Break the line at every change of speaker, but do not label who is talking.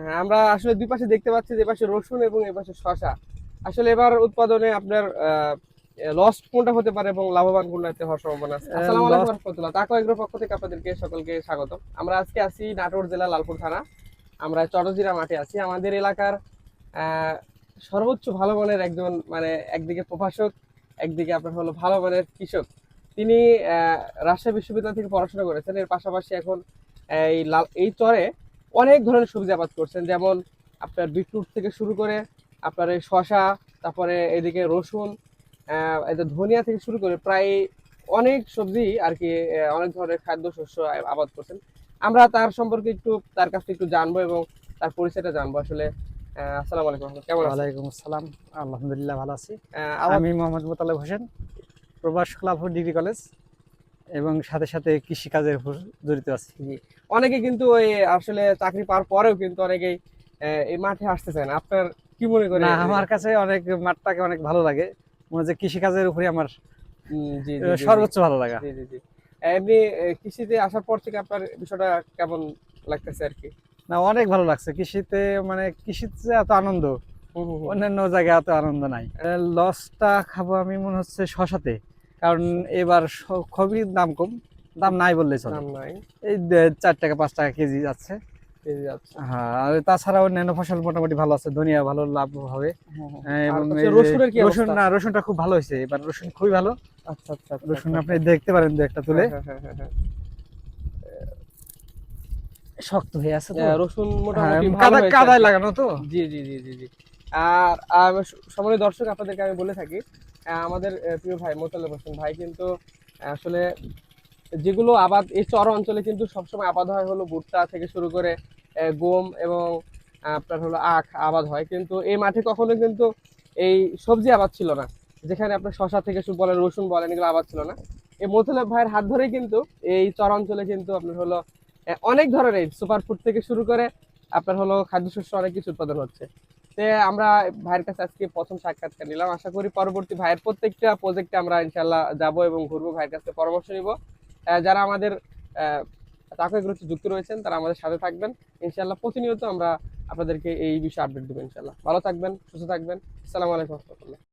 হ্যাঁ, আমরা আসলে দুই পাশে দেখতে পাচ্ছি যে পাশে রসুন এবং এ পাশে শশা আসলে এবার উৎপাদনে আপনার লস কোনটা হতে পারে এবং লাভবান কোনটাতে হওয়ার সম্ভাবনা আছে? আসসালামু আলাইকুম রহমতুল্লাহ। তাকো এগ্রো পক্ষ থেকে আপনাদেরকে সকলকে স্বাগত আমরা আজকে আছি নাটোর জেলা লালপুর থানা। আমরা চটজিরা মাঠে আছি। আমাদের এলাকার আহ, সর্বোচ্চ ভালো মানের একজন মানে একদিকে প্রভাষক একদিকে আপনার হলো ভালো মানের কৃষক। তিনি আহ, রাজশাহী বিশ্ববিদ্যালয় থেকে পড়াশোনা করেছেন। এর পাশাপাশি এখন এই লাল এই চরে অনেক ধরনের সবজি আবাদ করছেন যেমন আপনার বিটরুট থেকে শুরু করে আপনার এই শশা তারপরে এদিকে রসুন আহ, ধনিয়া থেকে শুরু করে প্রায় অনেক সবজি আর কি অনেক ধরনের খাদ্য শস্য আবাদ করছেন। আমরা তার সম্পর্কে একটু তার কাছ থেকে একটু জানব এবং তার পরিচয়টা জানব। আসলে আসসালামু আলাইকুম কেমন আছেন?
ওয়ালাইকুম আসসালাম আলহামদুলিল্লাহ ভালো আছি। আমি মোহাম্মদ মোতালেব হোসেন প্রবাস লাভপুর ডিগ্রি কলেজ। এবং সাথে সাথে কৃষি কাজের উপর জড়িত আছি।
অনেকে কিন্তু ওই আসলে চাকরি পাওয়ার পরেও কিন্তু অনেকেই এই মাঠে আসতে চায় না। আপনার কি মনে করেন
না আমার কাছে অনেক মাঠটাকে অনেক ভালো লাগে। মনে হচ্ছে কৃষি কাজের উপরে আমার। সর্বোচ্চ ভালো লাগা।
জি জি জি। এমনি কৃষিতে আসার পর থেকে আপনার বিষয়টা কেমন লাগতেছে আর কি?
না অনেক ভালো লাগছে। কৃষিতে মানে কৃষিতে এত আনন্দ অন্যান্য জায়গায় এত আনন্দ নাই। লসটা খাব আমি মনে হচ্ছে শশাতে কারণ এবার খুবই দাম কম দাম নাই বললে চলে।
নাম নাই।
এই চার টাকা পাঁচ টাকা কেজি যাচ্ছে। হ্যাঁ আর তাছাড়াও অন্যান্য ফসল মোটামুটি ভালো আছে ধনিয়া ভালো লাভ হবে।
আর
এবং
হচ্ছে
এই যে
রসুনের কি
রসুন না রসুনটা খুব ভালো হয়েছে। এবার রসুন খুবই ভালো।
আচ্ছা আচ্ছা আচ্ছা,
রসুন
আচ্ছা,
আপনি দেখতে পারেন দু একটা তুলে।
হ্যাঁ, হ্যাঁ, হ্যাঁ, হ্যাঁ,
শক্ত হয়ে আছে তো।
হ্যাঁ, রসুন
হ্যাঁ,
মোটামুটি
কাদা কাদায় লাগানো তো।
জি জি জি জি আর সম্মানিত দর্শক আপনাদেরকে আমি বলে থাকি আমাদের প্রিয় ভাই, মোতালেব হোসেন ভাই কিন্তু আসলে যেগুলো আবাদ, এই চর অঞ্চলে কিন্তু সবসময় আবাদ হয় হলো ভুট্টা থেকে শুরু করে গম এবং আপনার হলো আখ আবাদ হয়। কিন্তু এই মাঠে কখনো কিন্তু এই সবজি আবাদ ছিল না। যেখানে আপনার শশা থেকে শুরু বলেন, রসুন বলেন, এগুলো আবাদ ছিল না। এই মোতালেব ভাইয়ের হাত ধরেই কিন্তু এই চর অঞ্চলে কিন্তু আপনার হলো অনেক ধরনের সুপার ফুড থেকে শুরু করে আপনার হলো খাদ্যশস্য অনেক কিছু উৎপাদন হচ্ছে। তে আমরা ভাইয়ের কাছে আজকে প্রথম সাক্ষাৎকার নিলাম। আশা করি পরবর্তী ভাইয়ের প্রত্যেকটা প্রজেক্টে আমরা ইনশাল্লাহ যাব এবং ঘুরবো, ভাইয়ের কাছে পরামর্শ নিব। যারা আমাদের তাকে গ্রুপে যুক্ত রয়েছেন, তারা আমাদের সাথে থাকবেন। ইনশাল্লাহ প্রতিনিয়ত আমরা আপনাদেরকে এই বিষয়ে আপডেট দেবো ইনশাল্লাহ ভালো থাকবেন, সুস্থ থাকবেন। আসসালামু আলাইকুম রহমতুল্লাহ।